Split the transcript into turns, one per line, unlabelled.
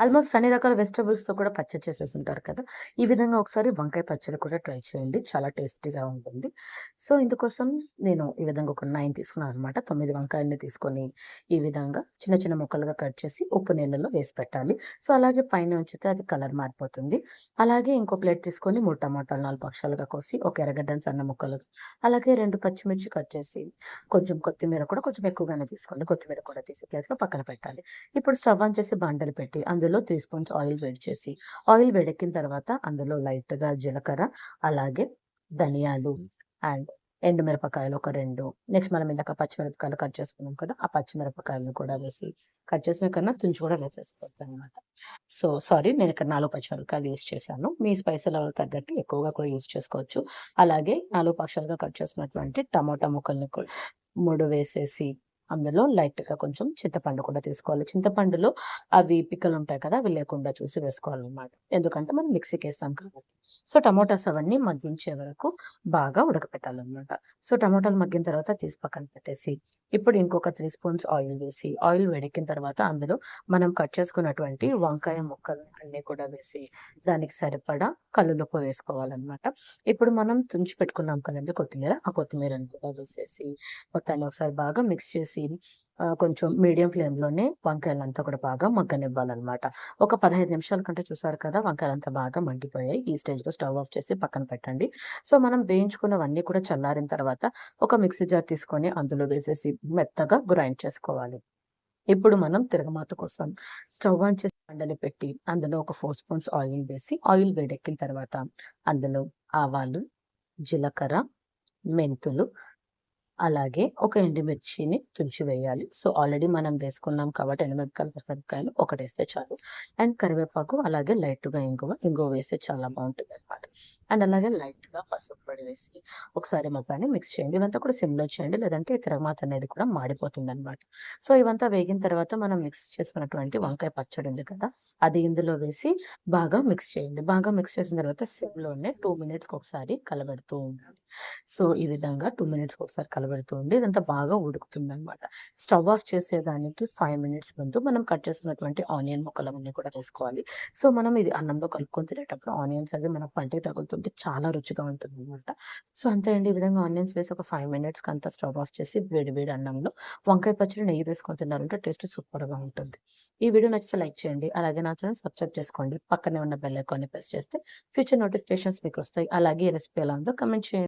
Almost అన్ని రకాల వెజిటబుల్స్‌తో కూడా పచ్చడి చేసేసుంటారు కదా! ఈ విధంగా ఒకసారి వంకాయ పచ్చడి కూడా ట్రై చేయండి. చాలా టేస్టీగా ఉంటుంది. సో, ఇందుకోసం నేను ఈ విధంగా ఒక నైన్ తీసుకున్నాను అనమాట తొమ్మిది వంకాయల్ని తీసుకొని ఈ విధంగా చిన్న చిన్న ముక్కలుగా కట్ చేసి ఉప్పు నీళ్ళలో వేసి పెట్టాలి. సో, అలాగే పైన ఉంచితే అది కలర్ మారిపోతుంది. అలాగే ఇంకో ప్లేట్ తీసుకొని మూడు టమాటాలు నాలుగు పక్షాలుగా కోసి, ఒక ఎర్రగడ్డను సన్న ముక్కలుగా, అలాగే రెండు పచ్చిమిర్చి కట్ చేసి, కొంచెం కొత్తిమీర కూడా కొంచెం ఎక్కువగానే తీసుకోండి. కొత్తిమీర కూడా తీసి ప్లేట్‌లో పక్కన పెట్టాలి. ఇప్పుడు స్టవ్ ఆన్ చేసి బండలు పెట్టి అందులో 3 స్పూన్స్ ఆయిల్ వేడి చేసి, ఆయిల్ వేడెక్కిన తర్వాత అందులో లైట్‌గా జీలకర్ర, అలాగే ధనియాలు అండ్ ఎండుమిరపకాయలు ఒక 2 నెక్స్ట్ మనం ఇందాక పచ్చిమిరపకాయలు కట్ చేసుకున్నాం కదా! ఆ పచ్చిమిరపకాయలను కూడా వేసి కట్ చేసిన కన్నా తుంచి కూడా వేసేసుకోవచ్చనమాట. సో, సారీ నేను ఇక్కడ 4 పచ్చిమిరపకాయలు యూజ్ చేశాను. మీ స్పైసీ లెవెల్‌కి తగ్గట్టు ఎక్కువగా కూడా యూజ్ చేసుకోవచ్చు. అలాగే 4 పక్షాలుగా కట్ చేసుకున్నటువంటి టమాటా ముక్కల్ని కూడా 3 వేసేసి అందులో లైట్‌గా కొంచెం చింతపండు కూడా తీసుకోవాలి. చింతపండులో అవి పిక్కలు ఉంటాయి కదా! అవి లేకుండా చూసి వేసుకోవాలన్నమాట ఎందుకంటే మనం మిక్సీకేస్తాం కాబట్టి. సో, టమాటాస్ అవన్నీ మగ్గించే వరకు బాగా ఉడకపెట్టాలన్నమాట సో, టమాటాలు మగ్గిన తర్వాత తీసి పక్కన పెట్టేసి, ఇప్పుడు ఇంకొక త్రీ స్పూన్స్ ఆయిల్ వేసి, ఆయిల్ వేడెక్కిన తర్వాత అందులో మనం కట్ చేసుకున్నటువంటి వంకాయ ముక్కల్ని అన్నీ కూడా వేసి, దానికి సరిపడా కల్లులుప్పు వేసుకోవాలన్నమాట ఇప్పుడు మనం తుంచి పెట్టుకున్నాం కదండి కొత్తిమీర, ఆ కొత్తిమీరని కూడా వేసేసి, మొత్తాన్ని ఒకసారి బాగా మిక్స్ చేసి కొంచెం మీడియం ఫ్లేమ్‌లోనే వంకాయలంతా కూడా బాగా మగ్గనివ్వాలన్నమాట ఒక 15 నిమిషాల కంటే చూసారు కదా! వంకాయలంతా బాగా మగ్గిపోయాయి. ఈ స్టేజ్‌లో స్టవ్ ఆఫ్ చేసి పక్కన పెట్టండి. సో, మనం వేయించుకున్నవన్నీ కూడా చల్లారిన తర్వాత ఒక మిక్సీ జార్ తీసుకొని అందులో వేసేసి మెత్తగా గ్రైండ్ చేసుకోవాలి. ఇప్పుడు మనం తిరగమాత కోసం స్టవ్ ఆన్ చేసి మండలి పెట్టి, అందులో ఒక ఫోర్ స్పూన్స్ ఆయిల్ వేసి, ఆయిల్ వేడెక్కిన తర్వాత అందులో ఆవాలు, జీలకర్ర, మెంతులు, అలాగే ఒక ఎండుమిర్చిని తుంచి వేయాలి. సో, ఆల్రెడీ మనం వేసుకున్నాం కాబట్టి ఎండుమిరపకాయలు, పచ్చిమిరపకాయలు ఒకటేస్తే చాలు. అండ్ కరివేపాకు, అలాగే లైట్‌గా ఇంగువ, ఇంగువ వేస్తే చాలా బాగుంటుంది అండ్ అలాగే లైట్‌గా పసుపు పొడి వేసి ఒకసారి మొక్కని మిక్స్ చేయండి. ఇవంతా కూడా సిమ్‌లో చేయండి. లేదంటే తిరగమాత అనేది కూడా మాడిపోతుందనమాట. సో, ఇవంతా వేగిన తర్వాత మనం మిక్స్ చేసుకున్నటువంటి వంకాయ పచ్చడి ఉంది కదా! అది ఇందులో వేసి బాగా మిక్స్ చేయండి. బాగా మిక్స్ చేసిన తర్వాత సిమ్‌లోనే టూ మినిట్స్‌కి ఒకసారి కలబెడుతూ ఉండాలి. సో, ఈ విధంగా టూ మినిట్స్‌కి ఒకసారి కలబెడుతూ ఉండి ఇదంతా బాగా ఉడుకుతుంది అనమాట స్టవ్ ఆఫ్ చేసేదానికి ఫైవ్ మినిట్స్ ముందు మనం కట్ చేసుకున్నటువంటి ఆనియన్ ముక్కలవన్నీ కూడా వేసుకోవాలి. సో, మనం ఇది అన్నంలో కలుపుకొని తినేటప్పుడు ఆనియన్స్ అవి మన పంట తగులుతుంటే చాలా రుచిగా ఉంటుందనమాట. సో, అంతే అండి. ఈ విధంగా ఆనియన్స్ వేసి ఒక ఫైవ్ మినిట్స్‌కి అంతా స్టవ్ ఆఫ్ చేసి వేడి వేడి అన్నంలో వంకాయ పచ్చడి నెయ్యి వేసుకొని తిన్నారంటే టేస్ట్ సూపర్‌గా ఉంటుంది. ఈ వీడియో నచ్చితే లైక్ చేయండి. అలాగే నా ఛానల్ సబ్స్క్రైబ్ చేసుకోండి. పక్కనే ఉన్న బెల్ ఐకాన్‌ని ప్రెస్ చేస్తే ఫ్యూచర్ నోటిఫికేషన్స్ మీకొస్తాయి. అలాగే రెసిపీ ఎలా ఉందో కమెంట్ చేయండి.